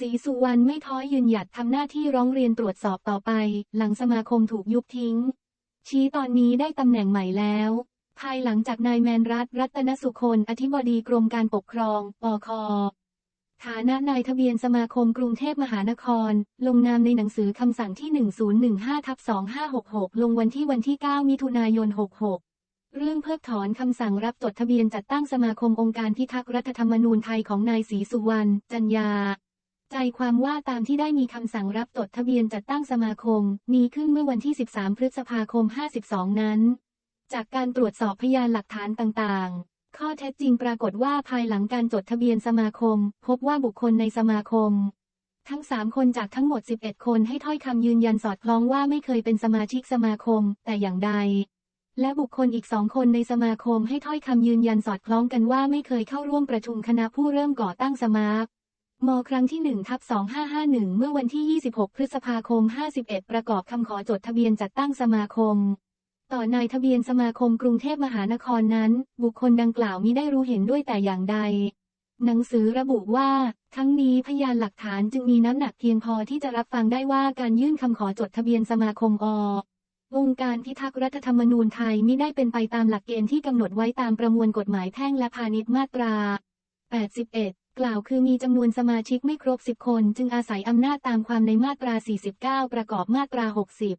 ศรีสุวรรณไม่ท้อยืนหยัดทำหน้าที่ร้องเรียนตรวจสอบต่อไป หลังสมาคมถูกยุบทิ้ง ชี้ตอนนี้ได้ตำแหน่งใหม่แล้ว ภายหลังจากนายแมนรัฐรัตนสุคนอธิบดีกรมการปกครอง ปคฐานะนายทะเบียนสมาคมกรุงเทพมหานคร ลงนามในหนังสือคำสั่งที่ 1015ทับ2566 ลงวันที่วันที่ 9 มิถุนายน 66 เรื่องเพิกถอนคำสั่งรับจดทะเบียนจัดตั้งสมาคมองค์การพิทักษ์รัฐธรรมนูญไทยของนายศรีสุวรรณ จันยา ใจความว่าตามที่ได้มีคำสั่งรับจดทะเบียนจัดตั้งสมาคมมีขึ้นเมื่อวันที่ 13 พฤษภาคม 52 นั้น จากการตรวจสอบพยานหลักฐานต่างๆ ข้อเท็จจริงปรากฏว่าภายหลังการจดทะเบียนสมาคม พบว่าบุคคลในสมาคม ทั้ง 3 คนจากทั้งหมด 11 คนให้ถ้อยคำยืนยันสอดคล้องว่าไม่เคยเป็นสมาชิกสมาคม แต่อย่างใด และบุคคลอีกสองคนในสมาคมให้ถ้อยคำยืนยันสอดคล้องกันว่าไม่เคยเข้าร่วมประชุมคณะผู้เริ่มก่อตั้งสมาคม มครั้งที่1ทับ2551 เมื่อวันที่ 26 พฤษภาคม 51 ประกอบคำขอจดทะเบียนจัดตั้งสมาคม ต่อนายทะเบียนสมาคมกรุงเทพมหานครนั้น บุคคลดังกล่าวมิได้รู้เห็นด้วยแต่อย่างใด หนังสือระบุว่า ทั้งนี้พยานหลักฐานจึงมีน้ำหนักเพียงพอที่จะรับฟังได้ว่าการยื่นคำขอจดทะเบียนสมาคมอองค์การพิทักษ์รัฐธรรมนูญไทยมิได้เป็นไปตามหลักเกณฑ์ที่กำหนดไว้ตามประมวลกฎหมายแพ่งและพาณิชย์มาตรา 81 กล่าวคือมีจำนวนสมาชิกไม่ครบ 10 คนจึงอาศัยอำนาจตามความในมาตรา 49 ประกอบมาตรา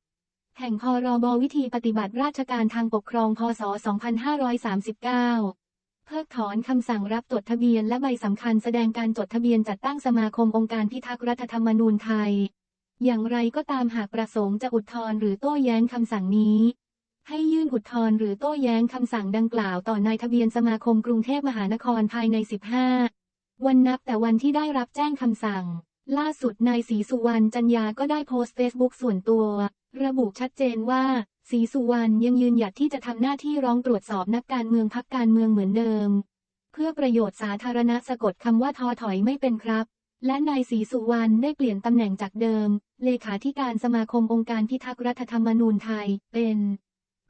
60 แห่งพรบวิธีปฏิบัติราชการทางปกครอง พศ 2539 เพิกถอนคำสั่งรับจดทะเบียนและใบสำคัญแสดงการจดทะเบียนจัดตั้งสมาคมองค์การพิทักษ์รัฐธรรมนูญไทย อย่างไรก็ตามหากประสงค์จะอุทธรณ์หรือโต้แย้งคำสั่งนี้ให้ยื่นอุทธรณ์หรือโต้แย้งคำสั่งดังกล่าวต่อนายทะเบียนสมาคมกรุงเทพมหานครภายใน 15 วันนับแต่วันที่ได้รับแจ้งคำสั่ง ล่าสุดนายศรีสุวรรณจันยาก็ได้โพสต์เฟซบุ๊กส่วนตัว ระบุชัดเจนว่าศรีสุวรรณยังยืนหยัดที่จะทำหน้าที่ร้องตรวจสอบนักการเมืองพักการเมืองเหมือนเดิม เพื่อประโยชน์สาธารณะสะกดคำว่าทอถอยไม่เป็นครับ และนายศรีสุวรรณได้เปลี่ยนตำแหน่งจากเดิม เลขาธิการสมาคมองค์การพิทักษ์รัฐธรรมนูญไทยเป็น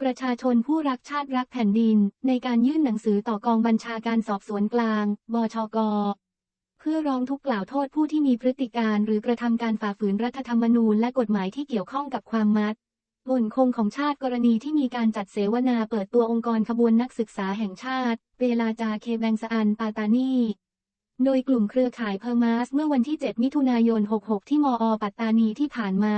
ประชาชนผู้รักชาติรักแผ่นดิน ในการยื่นหนังสือต่อกองบัญชาการสอบสวนกลาง บชก เพื่อร้องทุกข์กล่าวโทษผู้ที่มีพฤติการหรือกระทำการฝ่าฝืนรัฐธรรมนูญและกฎหมายที่เกี่ยวข้องกับความมัดผลคงของชาติกรณีที่มีการจัดเสวนาเปิดตัวองค์กรขบวนนักศึกษาแห่งชาติเวลาจาเคแบงสอันปาตานีโดยกลุ่มเครือข่ายเพอร์มาสเมื่อวันที่ 7 มิถุนายน 66 ที่มอ ปัตตานีที่ผ่านมา